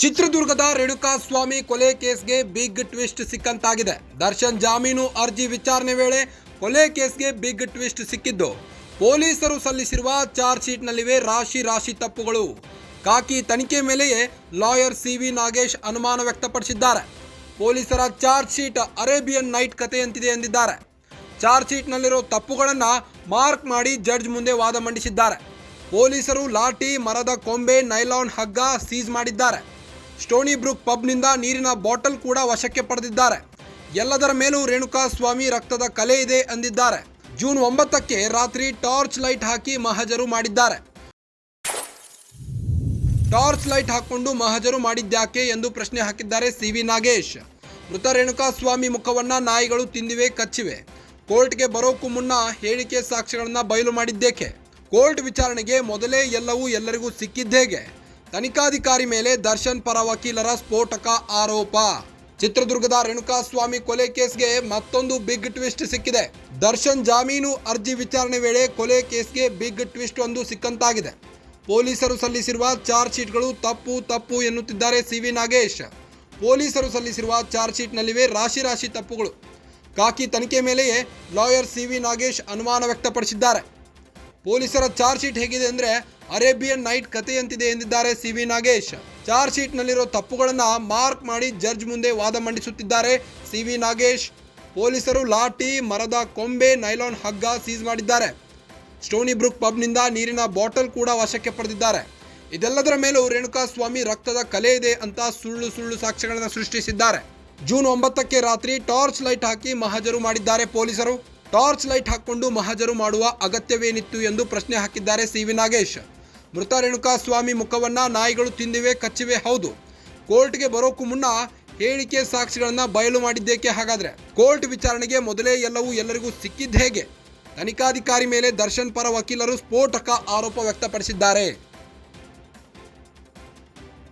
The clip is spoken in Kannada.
ಚಿತ್ರದುರ್ಗದ ರೇಣುಕಾ ಸ್ವಾಮಿ ಕೊಲೆ ಕೇಸ್ಗೆ ಬಿಗ್ ಟ್ವಿಸ್ಟ್ ಸಿಕ್ಕಂತಾಗಿದೆ. ದರ್ಶನ್ ಜಾಮೀನು ಅರ್ಜಿ ವಿಚಾರಣೆ ವೇಳೆ ಕೊಲೆ ಕೇಸ್ಗೆ ಬಿಗ್ ಟ್ವಿಸ್ಟ್ ಸಿಕ್ಕಿದ್ದು. ಪೊಲೀಸರು ಸಲ್ಲಿಸಿರುವ ಚಾರ್ಜ್ ಶೀಟ್ನಲ್ಲಿವೆ ರಾಶಿ ರಾಶಿ ತಪ್ಪುಗಳು. ಕಾಕಿ ತನಿಖೆ ಮೇಲೆಯೇ ಲಾಯರ್ ಸಿ ವಿ ನಾಗೇಶ್ ಅನುಮಾನ ವ್ಯಕ್ತಪಡಿಸಿದ್ದಾರೆ. ಪೊಲೀಸರ ಚಾರ್ಜ್ ಶೀಟ್ ಅರೇಬಿಯನ್ ನೈಟ್ ಕಥೆಯಂತಿದೆ ಎಂದಿದ್ದಾರೆ. ಚಾರ್ಜ್ ಶೀಟ್ನಲ್ಲಿರೋ ತಪ್ಪುಗಳನ್ನು ಮಾರ್ಕ್ ಮಾಡಿ ಜಡ್ಜ್ ಮುಂದೆ ವಾದ ಮಂಡಿಸಿದ್ದಾರೆ. ಪೊಲೀಸರು ಲಾಠಿ, ಮರದ ಕೊಂಬೆ, ನೈಲಾನ್ ಹಗ್ಗ ಸೀಜ್ ಮಾಡಿದ್ದಾರೆ. ಸ್ಟೋನಿ ಬ್ರೂಕ್ ಪಬ್ನಿಂದ ನೀರಿನ ಬಾಟಲ್ ಕೂಡ ವಶಕ್ಕೆ ಪಡೆದಿದ್ದಾರೆ. ಎಲ್ಲದರ ಮೇಲೂ ರೇಣುಕಾ ಸ್ವಾಮಿ ರಕ್ತದ ಕಲೆ ಇದೆ ಅಂದಿದ್ದಾರೆ. ಜೂನ್ ಒಂಬತ್ತಕ್ಕೆ ರಾತ್ರಿ ಟಾರ್ಚ್ ಲೈಟ್ ಹಾಕಿ ಮಹಜರು ಮಾಡಿದ್ದಾರೆ. ಟಾರ್ಚ್ ಲೈಟ್ ಹಾಕೊಂಡು ಮಹಜರು ಮಾಡಿದ್ಯಾಕೆ ಎಂದು ಪ್ರಶ್ನೆ ಹಾಕಿದ್ದಾರೆ ಸಿ ವಿ ನಾಗೇಶ್. ಮೃತ ರೇಣುಕಾ ಸ್ವಾಮಿ ಮುಖವನ್ನ ನಾಯಿಗಳು ತಿಂದಿವೆ, ಕಚ್ಚಿವೆ. ಕೋರ್ಟ್ಗೆ ಬರೋಕ್ಕೂ ಮುನ್ನ ಹೇಳಿಕೆ ಸಾಕ್ಷ್ಯಗಳನ್ನ ಬಯಲು ಮಾಡಿದ್ದೇಕೆ? ಕೋರ್ಟ್ ವಿಚಾರಣೆಗೆ ಮೊದಲೇ ಎಲ್ಲವೂ ಎಲ್ಲರಿಗೂ ಸಿಕ್ಕಿದ್ದೇಗೆ? ತನಿಖಾಧಿಕಾರಿ ಮೇಲೆ ದರ್ಶನ್ ಪರ ವಕೀಲರ ಸ್ಫೋಟಕ ಆರೋಪ. ಚಿತ್ರದುರ್ಗದ ರೇಣುಕಾಸ್ವಾಮಿ ಕೊಲೆ ಕೇಸ್ಗೆ ಮತ್ತೊಂದು ಬಿಗ್ ಟ್ವಿಸ್ಟ್ ಸಿಕ್ಕಿದೆ. ದರ್ಶನ್ ಜಾಮೀನು ಅರ್ಜಿ ವಿಚಾರಣೆ ವೇಳೆ ಕೊಲೆ ಕೇಸ್ಗೆ ಬಿಗ್ ಟ್ವಿಸ್ಟ್ ಒಂದು ಸಿಕ್ಕಂತಾಗಿದೆ. ಪೊಲೀಸರು ಸಲ್ಲಿಸಿರುವ ಚಾರ್ಜ್ ಶೀಟ್ಗಳು ತಪ್ಪು ತಪ್ಪು ಎನ್ನುತ್ತಿದ್ದಾರೆ ಸಿ ವಿ ನಾಗೇಶ್. ಪೊಲೀಸರು ಸಲ್ಲಿಸಿರುವ ಚಾರ್ಜ್ ಶೀಟ್ನಲ್ಲಿವೆ ರಾಶಿ ರಾಶಿ ತಪ್ಪುಗಳು. ಕಾಕಿ ತನಿಖೆ ಮೇಲೆಯೇ ಲಾಯರ್ ಸಿ ವಿ ನಾಗೇಶ್ ಅನುಮಾನ ವ್ಯಕ್ತಪಡಿಸಿದ್ದಾರೆ. ಪೊಲೀಸರ ಚಾರ್ಜ್ ಶೀಟ್ ಹೇಗಿದೆ ಅಂದರೆ ಅರೇಬಿಯನ್ ನೈಟ್ ಕಥೆಯಂತಿದೆ ಎಂದಿದ್ದಾರೆ ಸಿ ವಿ ನಾಗೇಶ್. ಚಾರ್ಜ್ ಶೀಟ್ನಲ್ಲಿರೋ ತಪ್ಪುಗಳನ್ನು ಮಾರ್ಕ್ ಮಾಡಿ ಜಡ್ಜ್ ಮುಂದೆ ವಾದ ಮಂಡಿಸುತ್ತಿದ್ದಾರೆ ಸಿ ವಿ ನಾಗೇಶ್. ಪೊಲೀಸರು ಲಾಠಿ, ಮರದ ಕೊಂಬೆ, ನೈಲಾನ್ ಹಗ್ಗ ಸೀಸ್ ಮಾಡಿದ್ದಾರೆ. ಸ್ಟೋನಿ ಬ್ರೂಕ್ ಪಬ್ನಿಂದ ನೀರಿನ ಬಾಟಲ್ ಕೂಡ ವಶಕ್ಕೆ ಪಡೆದಿದ್ದಾರೆ. ಇದೆಲ್ಲದರ ಮೇಲೂ ರೇಣುಕಾ ಸ್ವಾಮಿ ರಕ್ತದ ಕಲೆ ಇದೆ ಅಂತ ಸುಳ್ಳು ಸುಳ್ಳು ಸಾಕ್ಷ್ಯಗಳನ್ನು ಸೃಷ್ಟಿಸಿದ್ದಾರೆ. ಜೂನ್ ಒಂಬತ್ತಕ್ಕೆ ರಾತ್ರಿ ಟಾರ್ಚ್ ಲೈಟ್ ಹಾಕಿ ಮಹಜರು ಮಾಡಿದ್ದಾರೆ ಪೊಲೀಸರು. ಟಾರ್ಚ್ ಲೈಟ್ ಹಾಕ್ಕೊಂಡು ಮಹಾಜರು ಮಾಡುವ ಅಗತ್ಯವೇನಿತ್ತು ಎಂದು ಪ್ರಶ್ನೆ ಹಾಕಿದ್ದಾರೆ ಸಿ ವಿ ನಾಗೇಶ್. ಮೃತ ರೇಣುಕಾ ಸ್ವಾಮಿ ಮುಖವನ್ನ ನಾಯಿಗಳು ತಿಂದಿವೆ, ಕಚ್ಚಿವೆ, ಹೌದು. ಕೋರ್ಟ್ಗೆ ಬರೋಕ್ಕೂ ಮುನ್ನ ಹೇಳಿಕೆ ಸಾಕ್ಷಿಗಳನ್ನ ಬಯಲು ಮಾಡಿದ್ದೇಕೆ ಹಾಗಾದ್ರೆ? ಕೋರ್ಟ್ ವಿಚಾರಣೆಗೆ ಮೊದಲೇ ಎಲ್ಲವೂ ಎಲ್ಲರಿಗೂ ಸಿಕ್ಕಿದ್ದು ಹೇಗೆ? ತನಿಖಾಧಿಕಾರಿ ಮೇಲೆ ದರ್ಶನ್ ಪರ ವಕೀಲರು ಸ್ಫೋಟಕ ಆರೋಪ ವ್ಯಕ್ತಪಡಿಸಿದ್ದಾರೆ.